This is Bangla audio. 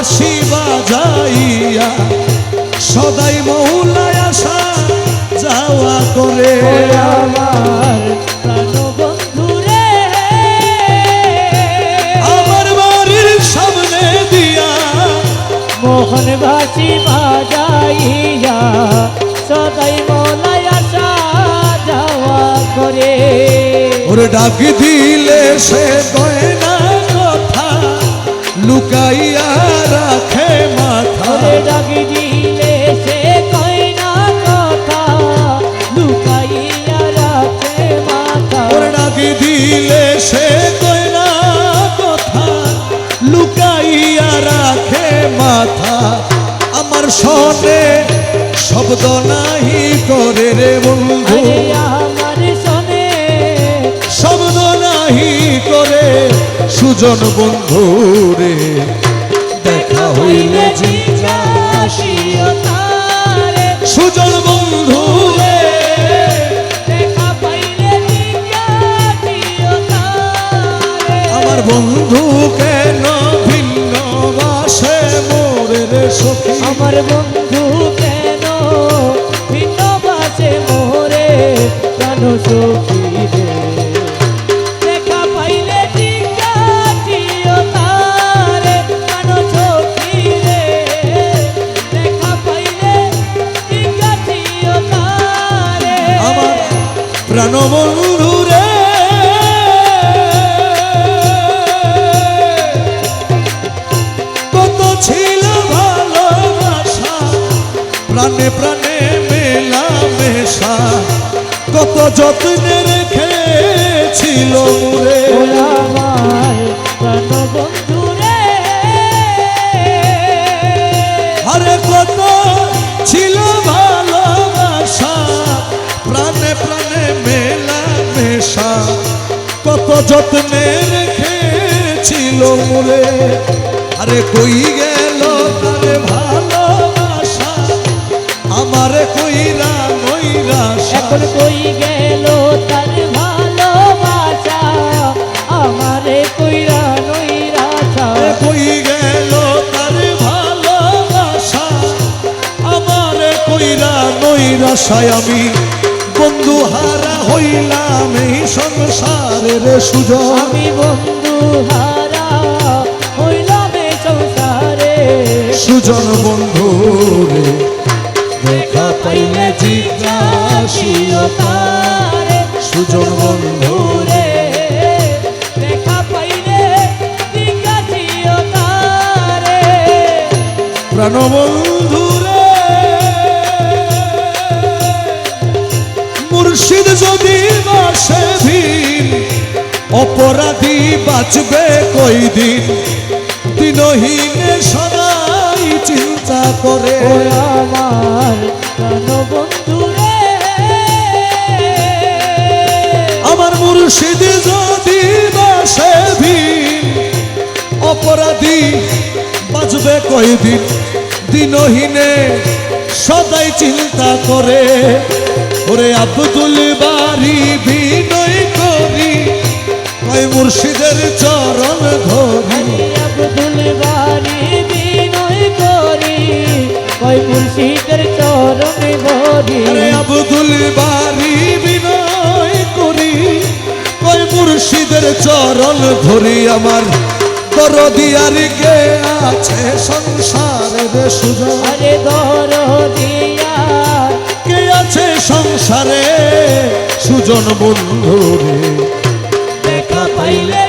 বাসি বাজাইয়া। সদাই মৌলায় আসা যাওয়া করে। আমার আমার বাড়ির সামনে দিয়া মোহন বাজাইয়া সদাই আসা যাওয়া করে। ওরে ডাক দিলে সে কথা লুকাইয়া রাখে মাথা। ডাকি দিলে সে কয়না কথা লুকাইয়া রাখে মাথা। ডাক দিলে সে গয়না কথা লুকাইয়া রাখে মাথা। আমার সনে শব্দ নাহি করে রে বন্ধু। সুজন বন্ধু রে দেখা হইলে সুজন বন্ধু রে আমার বন্ধু কেন ভিন্ন বাসে মোরে রে সখী? আমার বন্ধু কেন প্রাণ বন্ধু রে কত ছিল ভালোবাসা, প্রাণে প্রাণে মেলা মেশা। কত যত্নে রেখেছিল মুরে। ও কত যত্নে রেখেছিল মুরে আরে কই গেল তারে ভালোবাসা? আমারে কইরা নৈরাশা এখন কই গেল তার ভালোবাসা? আমারে কইরা নইরাশা আরে কই গেল তারে ভালোবাসা? আমারে কইরা নৈরাশায় আমি। বন্ধু হারা হইলাম এই সংসারের সুযোগ আমি বন্ধু হারা হইলাম এই সংসারে সুজন বন্ধু রে দেখা পাইলে জিজ্ঞাসিও তারে সুজন বন্ধু রে দেখা পাইলে জিজ্ঞাসিও তারে প্রাণ মুর্শিদ যদি বাসে ভিন অপরাধী বাঁচবে কই দিন দিনহীনে সদাই চিন্তা করে। আমার বন্ধু আমার মুর্শিদ যদি বাসে ভিন অপরাধী বাঁচবে কয়দিন? দিনহীনে সদাই চিন্তা করে। ওরে আব্দুল বাড়ি বিনয় করি কয় মুর্শিদের চরণ ধরি। আব্দুল বাড়ি বিনয় করি কই মুর্শিদের চরণে ধরি। আরে আব্দুল বাড়ি বিনয় করি কয় মুর্শিদের চরণ ধরি। আমার দরদিয়ার কে আছে সংসারের সুযোগ। আরে দর সংসারে সুজন বন্ধু রে। দেখা পাইলে